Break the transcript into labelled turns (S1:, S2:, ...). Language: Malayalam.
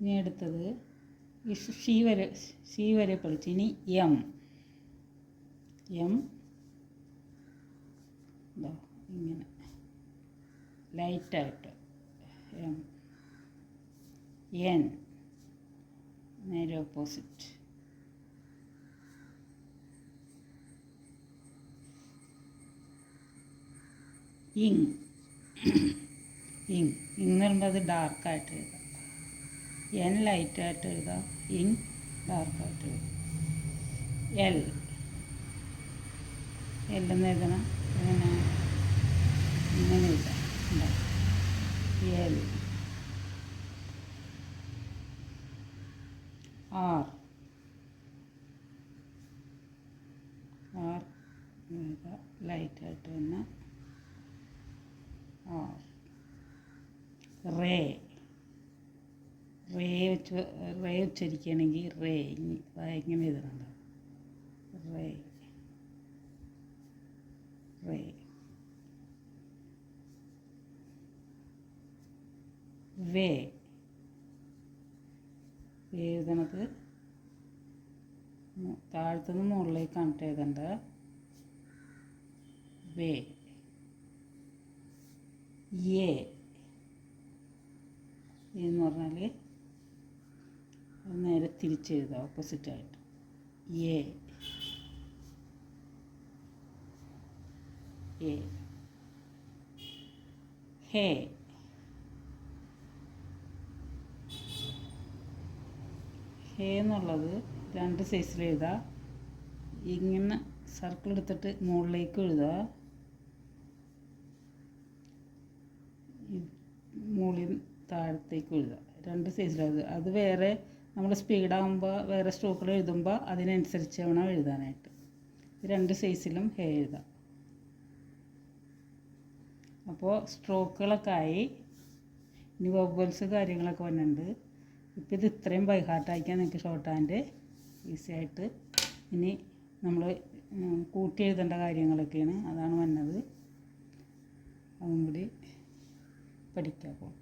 S1: ഇനി അടുത്തത് ഷീ വരെ ഷീ വരെ പഠിച്ചു ഇനി എം. എം. ഇതാ ഇങ്ങനെ. ലൈറ്റായിട്ട്. എം. എൻ. നേരെ ഓപ്പോസിറ്റ്. ഇങ്. ഇങ്. എന്ന് പറയുമ്പോൾ അത് ഡാർക്കായിട്ട് എഴുതാം. എൻ ലൈറ്റായിട്ട് എഴുതാം. ഇൻ ഡാർക്കായിട്ട് എഴുതാം. എൽ എല്ലെന്ന് എഴുതണം. ഇങ്ങനെ ഇങ്ങനെ എഴുതാം? എൽ ആർ ആർ ലൈറ്റായിട്ട് തന്നെ ആർ റേ വെച്ച് റേ ഉച്ചരിക്കുകയാണെങ്കിൽ റേ ഇങ്ങനെ എഴുതണം റേ റേ. വേ. എഴുതണത് താഴത്തുനിന്ന് മുകളിലേക്കാണ് ട്ടോ എഴുതേണ്ടത് വേ. എന്ന് പറഞ്ഞാൽ അത് നേരെ തിരിച്ചെഴുതാം ഓപ്പോസിറ്റായിട്ട് എ എ ഹേ ഹേ എന്നുള്ളത് രണ്ട് സൈസിൽ എഴുതാം. ഇങ്ങനെ സർക്കിൾ എടുത്തിട്ട് മുകളിലേക്ക് എഴുതുക മുകളിൽ താഴത്തേക്ക് എഴുതുക രണ്ട് സൈസിലത് അത് വേറെ നമ്മൾ സ്പീഡാകുമ്പോൾ വേറെ സ്ട്രോക്കിൽ എഴുതുമ്പോൾ അതിനനുസരിച്ച് വേണം എഴുതാനായിട്ട്. രണ്ട് സൈസിലും ഹേ എഴുതാം. അപ്പോൾ സ്ട്രോക്കുകളൊക്കെ ആയി. ഇനി വവ്വൽസ് കാര്യങ്ങളൊക്കെ വന്നിട്ടുണ്ട്. ഇപ്പോൾ ഇത് ഇത്രയും ബൈ ഹാർട്ടാക്കിയാൽ നിങ്ങൾക്ക് ഷോർട്ട് ഹാൻഡ് ഈസി ആയിട്ട് ഇനി നമ്മൾ കൂട്ടി എഴുതേണ്ട കാര്യങ്ങളൊക്കെയാണ് അതാണ് വന്നത്. അതും കൂടി പഠിക്കാം അപ്പോൾ